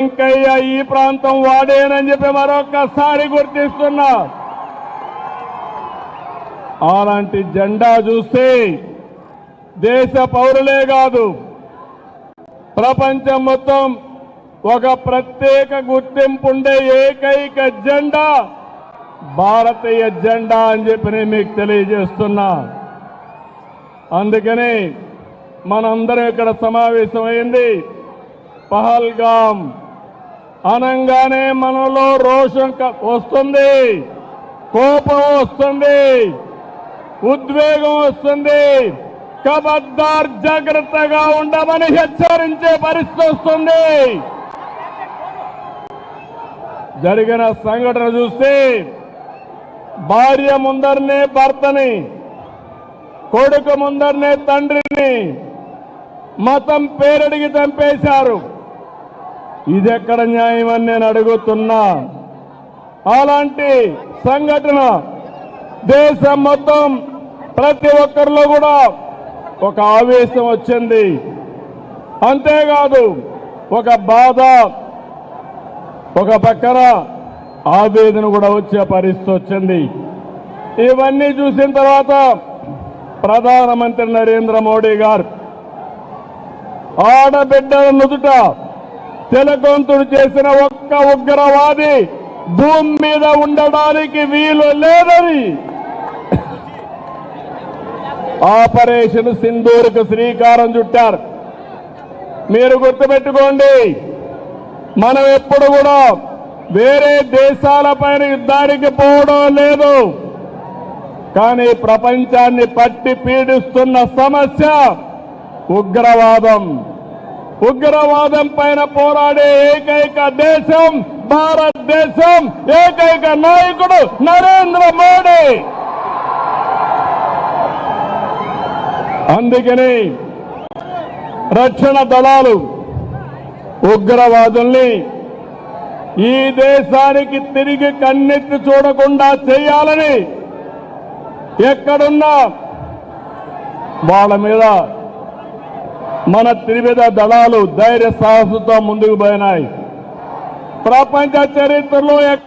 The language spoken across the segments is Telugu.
వెంకయ్య ఈ ప్రాంతం వాడేనని చెప్పి మరొక్కసారి గుర్తిస్తున్నా. అలాంటి జెండా చూస్తే దేశ పౌరులే కాదు ప్రపంచం మొత్తం ఒక ప్రత్యేక గుర్తింపు ఉండే ఏకైక జెండా భారతీయ జెండా అని చెప్పి నేను మీకు తెలియజేస్తున్నా. అందుకని మనందరం ఇక్కడ సమావేశమైంది పహల్గాం అనంగానే మనలో రోషం వస్తుంది. కోపం వస్తుంది. ఉద్వేగం వస్తుంది. కబద్దార్ జాగ్రత్తగా ఉండమని హెచ్చరించే పరిస్థితి వస్తుంది. జరిగిన సంఘటన చూస్తే భార్య ముందరనే భర్తని కొడుకు ముందరనే తండ్రిని మతం పేరడిగి చంపేశారు. ఇదెక్కడ న్యాయం అని నేను అడుగుతున్నా? అలాంటి సంఘటన దేశం మొత్తం ప్రతి ఒక్కరిలో కూడా ఒక ఆవేశం వచ్చింది. అంతేకాదు ఒక బాధ ఒక పక్కన ఆవేదన కూడా వచ్చే పరిస్థితి వచ్చింది. ఇవన్నీ చూసిన తర్వాత ప్రధానమంత్రి నరేంద్ర మోడీ గారు ఆడబిడ్డల నుదుట తిలకొంతుడు చేసిన ఒక్క ఉగ్రవాది భూమి మీద ఉండడానికి వీలు లేదని. ఆపరేషన్ సింధూరుకు శ్రీకారం చుట్టారు. మీరు గుర్తుపెట్టుకోండి మనం ఎప్పుడు కూడా వేరే దేశాలపైన యుద్ధానికి పోవడం లేదు. కానీ ప్రపంచాన్ని పట్టి పీడిస్తున్న సమస్య ఉగ్రవాదం. ఉగ్రవాదం పైన పోరాడే ఏకైక దేశం భారతదేశం ఏకైక నాయకుడు నరేంద్ర మోడీ. అందుకని రక్షణ దళాలు ఉగ్రవాదుల్ని ఈ దేశానికి తిరిగి కన్నెత్తి చూడకుండా చేయాలని ఎక్కడున్నా వాళ్ళ మీద మన త్రివిధ దళాలు ధైర్య సాహసంతో ముందుకు పోయినాయి. ప్రపంచ చరిత్రలో ఎక్-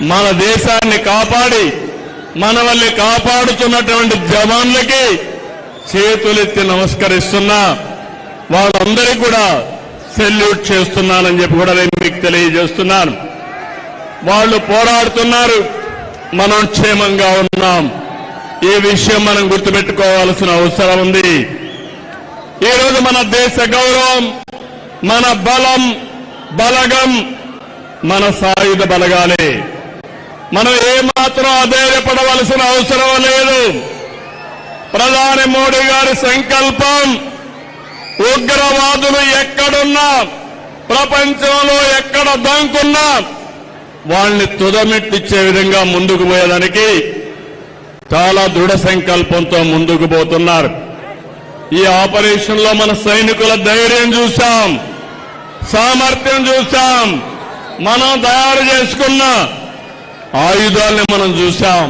మన దేశాన్ని కాపాడి మనవల్ని కాపాడుతున్నటువంటి జవాన్లకి చేతులెత్తి నమస్కరిస్తున్నా. వాళ్ళందరికీ కూడా సెల్యూట్ చేస్తున్నానని చెప్పి కూడా నేను మీకు తెలియజేస్తున్నాను. వాళ్ళు పోరాడుతున్నారు మనం క్షేమంగా ఉన్నాం. ఈ విషయం మనం గుర్తుపెట్టుకోవాల్సిన అవసరం ఉంది. ఈరోజు మన దేశ గౌరవం మన బలం బలగం మన సాయుధ బలగాలే. మనం ఏమాత్రం అధైర్యపడవలసిన అవసరం లేదు. ప్రధాని మోడీ గారి సంకల్పం ఉగ్రవాదులు ఎక్కడున్నా ప్రపంచంలో ఎక్కడ దంకున్నా వాళ్ళని తుదమెట్టిచ్చే విధంగా ముందుకు పోయేదానికి చాలా దృఢ సంకల్పంతో ముందుకు పోతున్నారు. ఈ ఆపరేషన్లో మన సైనికుల ధైర్యం చూశాం సామర్థ్యం చూశాం మనం తయారు చేసుకున్న ఆయుధాల్ని మనం చూసాం